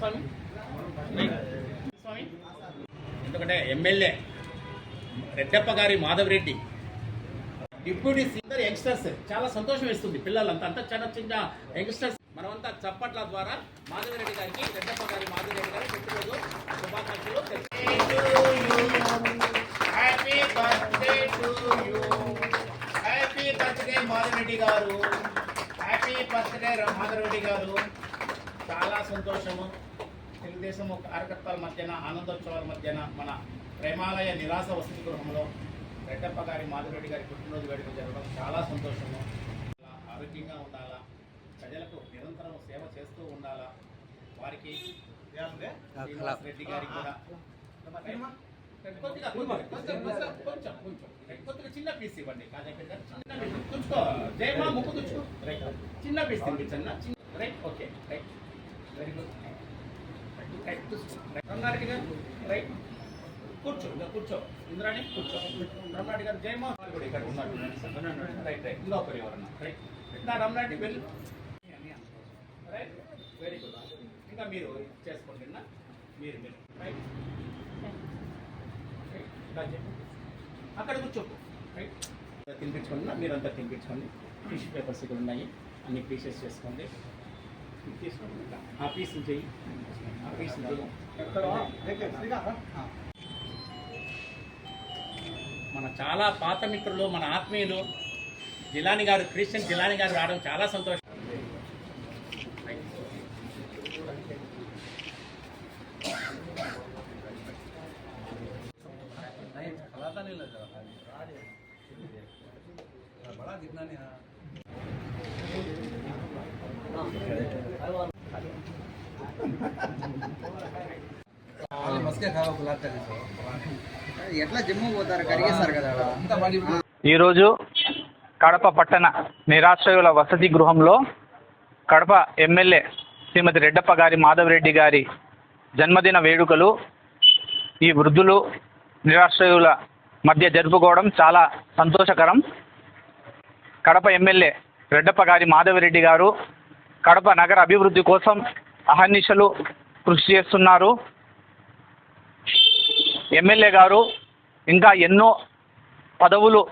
స్వామి. స్వామి ఎందుకంటే ఎమ్మెల్యే రెడ్డప్ప గారి Madhava Reddy. Deputy senior youngsters చాలా సంతోషం ఇస్తుంది పిల్లలంతా. అంతా చిన్న చిన్న యంగ్స్టర్స్. మనమంతా చప్పట్ల ద్వారా మాధవరెడ్డి గారికి రెడ్డప్ప గారి మాధవరెడ్డి గారి పుట్టినరోజు శుభాకాంక్షలు happy birthday to you happy birthday Madhavareddy garu. Birthday Madhavareddy గారు చాలా సంతోషము తెలుగుదేశం కార్యకర్తల మధ్యన ఆనందోత్సవాల మధ్యన మన ప్రేమాలయ నిరాశ వసతి గృహంలో రెడ్డప్ప గారి మాధురెడ్డి గారి పుట్టినరోజు వేడుక జరగడం చాలా సంతోషము ఆరోగ్యంగా ఉండాలా ప్రజలకు నిరంతరం సేవ చేస్తూ ఉండాలా వారికి శ్రీనివాస్ రెడ్డి గారికి కూడా కొద్దిగా కొంచెం కొంచెం కొంచెం కొద్దిగా చిన్న పీస్ ఇవ్వండి. గారు చిన్న పీస్ తుంచుకో. జయమా ముక్కు తుంచుకో. రైట్. చిన్న పీస్ తినిపించండి చిన్న right okay. Right. Very good right Rangareddy garu right. కూర్చో ఇంకా కూర్చో. ఇంద్రాణి కూర్చో. రమణారెడ్డి గారు జయమా కూడా ఇక్కడ రైట్ రైట్. లోపలి ఎవరన్నా. రైట్. నా రమణారెడ్డి వెళ్ళి. రైట్. వెరీ గుడ్ ఇంకా మీరు చేసుకోండి మీరు మీరు రైట్ అక్కడ కూర్చోపు రైట్ తినిపించుకోండి నా మీరంతా తినిపించుకోండి. టిష్యూ పేపర్స్ ఇక్కడ ఉన్నాయి. అన్ని పీసెస్ చేసుకోండి. తీసుకోండి. ఆ పీస్ చెయ్యి. ఆ పీస్ చెయ్యి. మన చాలా పాత మిత్రులు మన ఆత్మీయులు జిలాని గారు క్రిస్టియన్ జిలాని గారు రావడం చాలా సంతోషం. नहीं खलाता नहीं लग रहा बड़ा कितना नहीं हाँ మస్కే ఖావా గులాబ్ ఎట్లా జమ్ము పోతారు కడిగేస్తారు కదా ఆడ. అంతా మండి ఈరోజు కడప పట్టణ నిరాశ్రయుల వసతి గృహంలో కడప ఎమ్మెల్యే శ్రీమతి రెడ్డప్ప గారి మాధవరెడ్డి గారి జన్మదిన వేడుకలు ఈ వృద్ధులు నిరాశ్రయుల మధ్య జరుపుకోవడం చాలా సంతోషకరం. కడప ఎమ్మెల్యే రెడ్డప్ప గారి మాధవరెడ్డి గారు కడప నగర అభివృద్ధి కోసం అహర్నిశలు కృషి చేస్తున్నారు. ఎమ్మెల్యే గారు ఇంకా ఎన్నో పదవులు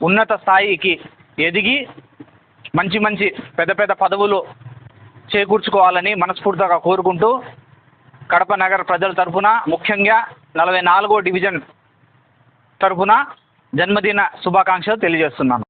ఉన్నత స్థాయికి ఎదిగి మంచి మంచి పెద్ద పెద్ద పదవులు చేకూర్చుకోవాలని మనస్ఫూర్తిగా కోరుకుంటూ కడప నగర ప్రజల తరఫున ముఖ్యంగా నలభై నాలుగో డివిజన్ తరఫున జన్మదిన శుభాకాంక్షలు తెలియజేస్తున్నాను.